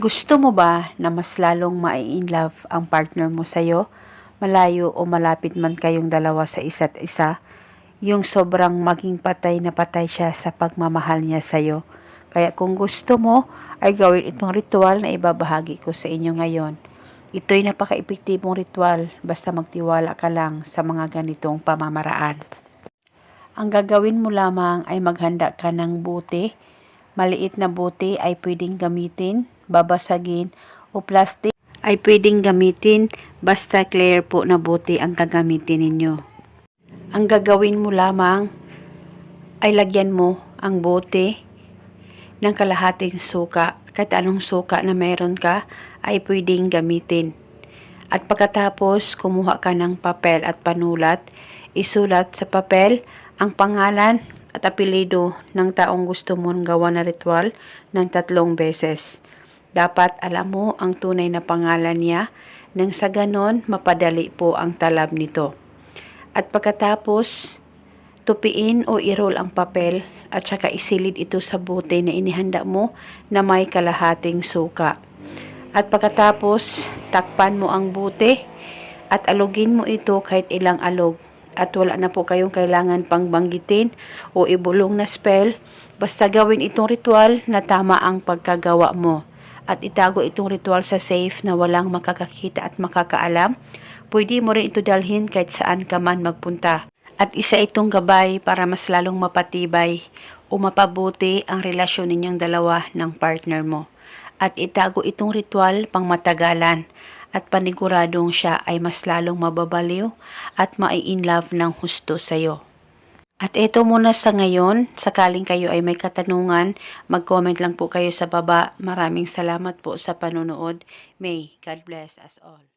Gusto mo ba na mas lalong mai-in love ang partner mo sa'yo? Malayo o malapit man kayong dalawa sa isa't isa? Yung sobrang maging patay na patay siya sa pagmamahal niya sa'yo. Kaya kung gusto mo, ay gawin itong ritual na ibabahagi ko sa inyo ngayon. Ito'y napaka-epektibong ritual basta magtiwala ka lang sa mga ganitong pamamaraan. Ang gagawin mo lamang ay maghanda ka ng buti. Maliit na buti ay pwedeng gamitin, babasagin o plastic ay pwedeng gamitin basta clear po na buti ang gagamitin ninyo. Ang gagawin mo lamang ay lagyan mo ang bote ng kalahating suka. Kahit anong suka na meron ka ay pwedeng gamitin. At pagkatapos kumuha ka ng papel at panulat, isulat sa papel ang pangalan at apelido ng taong gusto mong gawa na ritual ng tatlong beses. Dapat alam mo ang tunay na pangalan niya nang sa ganon mapadali po ang talab nito. At pagkatapos, tupiin o i-roll ang papel at saka isilid ito sa bote na inihanda mo na may kalahating suka. At pagkatapos, takpan mo ang bote at alugin mo ito kahit ilang alog. At wala na po kayong kailangan pang banggitin o ibulong na spell. Basta gawin itong ritual na tama ang pagkagawa mo. At itago itong ritual sa safe na walang makakakita at makakaalam. Pwede mo rin ito dalhin kahit saan ka man magpunta. At isa itong gabay para mas lalong mapatibay o mapabuti ang relasyon ninyong dalawa ng partner mo. At itago itong ritual pang matagalan at paniguradong siya ay mas lalong mababaliw at mai-in love ng husto sa'yo. At ito muna sa ngayon, sakaling kayo ay may katanungan, mag-comment lang po kayo sa baba. Maraming salamat po sa panonood. May God bless us all.